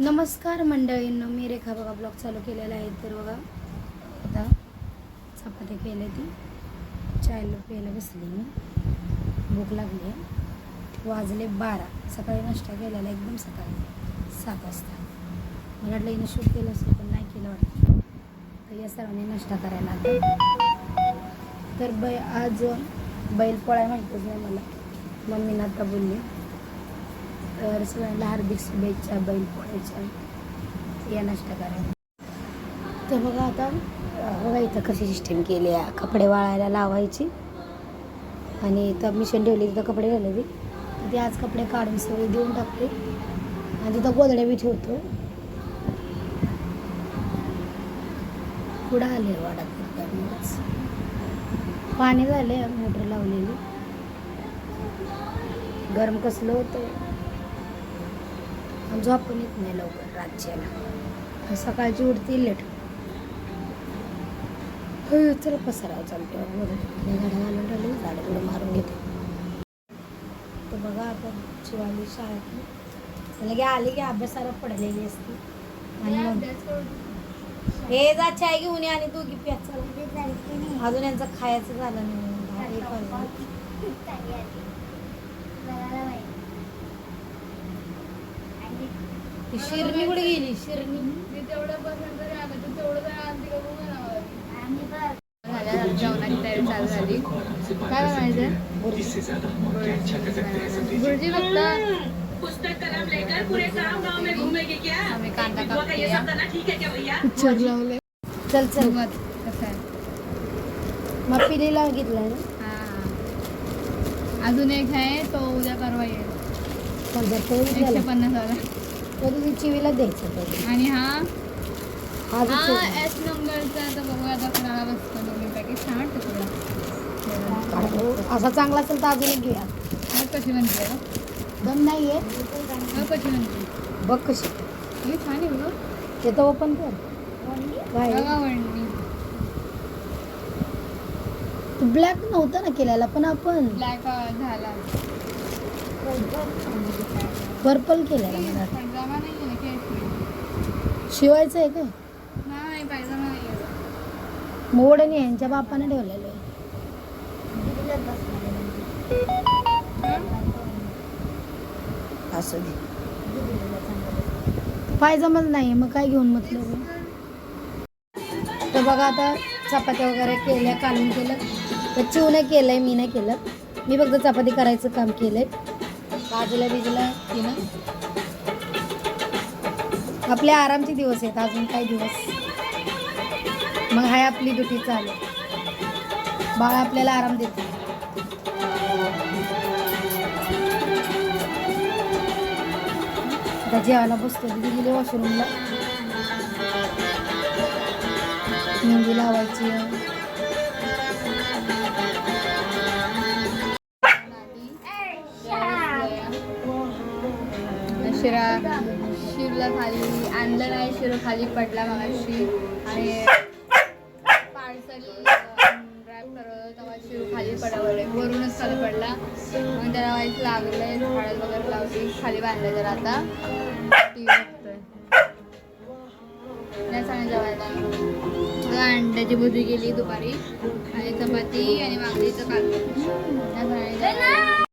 नमस्कार मंडळींनो मी रेखा बघा ब्लॉग चालू केलेला आहे. तर बघा आता चपाती केली ती चायला प्यायला बसली मी. भूक लागली आहे. वाजले बारा. सकाळी नाश्ता केलेला एकदम सकाळी. सात वाजता. मला वाटलं हिनं शूट केलं असेल पण नाही केलं वाटतं. तर या सर्वांनी नाश्ता करायला आता तर बै आज बैल पोळा माहितीच नाही मला. मम्मीनं आता बोलली. तर सगळ्यांना हार्दिक शुभेच्छा बैल पोळ्याच्या. या नाश्ता करायला. तर बघा आता बघा इथं कशी सिस्टीम केली आहे. कपडे वाळायला लावायची. आणि इथं मिशन ठेवली तिथं कपडे घालले तर ते आज कपडे काढून सगळे देऊन टाकले. आणि तिथं गोदड्या बी ठेवतो. पुढं आले वाडा पाणी झाले मोटर लावलेली. गरम कसलं होतं झोपून झोप पण येत नाही लवकर राज्याला. सकाळची उठती लेट. हो चला पसरावं चालते झाडं घालून मारून घेते. तर बघा आपण शिवाली शाळेत लगे म्हणजे आली की अभ्यासाला पडलेली असते. आणि हे जा चाय घेऊन ये आणि दोघी प्या. अजून यांचं खायचं झालं नाही दहा एक वाजले. ती शिरणी कुठे गेली? शिरणी. जेवणाची तयारी चालू झाली. काय बनवायचं? भुर्जी फक्त पुस्तक कलम लेकर पूरे गांव गांव में घूमेगी क्या? आम्ही कांदा बुआ का ये कापते सब करना ठीक है क्या भैया? लावले. चल चल. मग कसं आहे? मग पिलीला घेतलाय ना? हा अजून एक आहे तो उद्या परवा येईल. पंधरा तो एकशे झाला पन्नास वाला. तो तुझी चिवीला द्यायचं तो आणि हा? हा जो हा चिवी. एस नंबरचा तर बघू आता कोणाला बसतो दोन्ही तुला. काढतो. असा चांगला असेल तर अजून एक घेऊया मग कशी हो? दम नाहीये. मग कशी बनते? बघ कशी. हे छान आहे बघ. ते तर ओपन कर. काय बघा वडणी ब्लॅक नव्हतं ना केलेला पण आपण ब्लॅक झाला. पर्पल केलेला मला पायजामा नाही आहे ना केस शिवायचं आहे का नाही पायजामा नाही आहे. मोडणी यांच्या बापाने ठेवलेलं आहे. असू दे. पायजमाच नाही मग काय घेऊन म्हटलं तर बघा आता चपात्या वगैरे केल्या काढून केलं. तर चिवनं केलंय मी नाही केलं. मी फक्त चपाती करायचं काम केलंय. बाजूला बिजूला तिनं. आपले आरामचे दिवस आहेत अजून काही दिवस. मग हाय आपली ड्युटी चालू. बाळा आपल्याला आराम देते. आता जेवायला बसतो दिदी गेली वॉशरूमला मेहंदी लावायची. शिरा. शिरला खाली आणलं नाही शिरो खाली पडला मगाशी. आणि पार्सल रॅप करत तेव्हा शिरो खाली पडावं वरूनच खाली पडला. मग त्याला वाईट लागलंय हळद वगैरे लावली खाली बांधलं जर आता. टी नाही सांगा जेवायला. अंड्याची भुजी गेली दुपारी. आणि चपाती आणि वांगीचं कालवण त्या